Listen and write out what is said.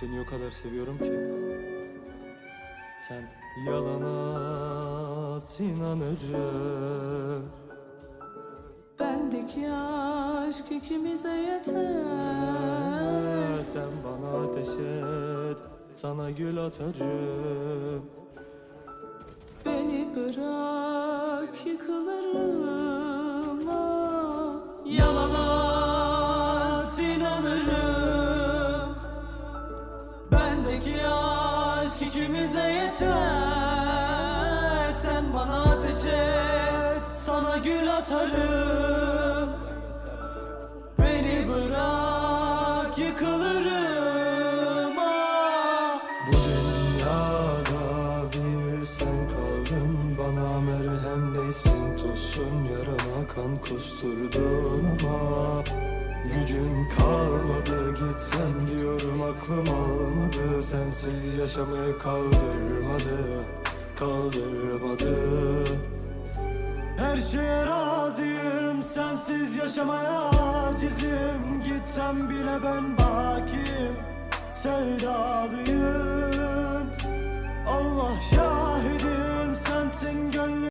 Seni o kadar seviyorum ki. Sen yalana at inanırım. Bendeki aşk ikimize yeter Sen bana ateş et, sana gül atarım. Beni bırak yıkılırım ah. Yalana Bendeki aşk ikimize yeter. Sen bana ateş et Sana gül atarım. Beni bırak yıkılırım. Ah. Bu dünyada bir sen kaldın. Bana merhem değsin tuzsun Yarama kan kusturdun ama Gücün kalmadı. Gitsem diyorum aklım almadı Sensiz yaşamayı kaldırmadı Kaldırmadı. Her şeye razıyım Sensiz yaşamaya acizim. Gitsem bile ben bakim Sevdalıyım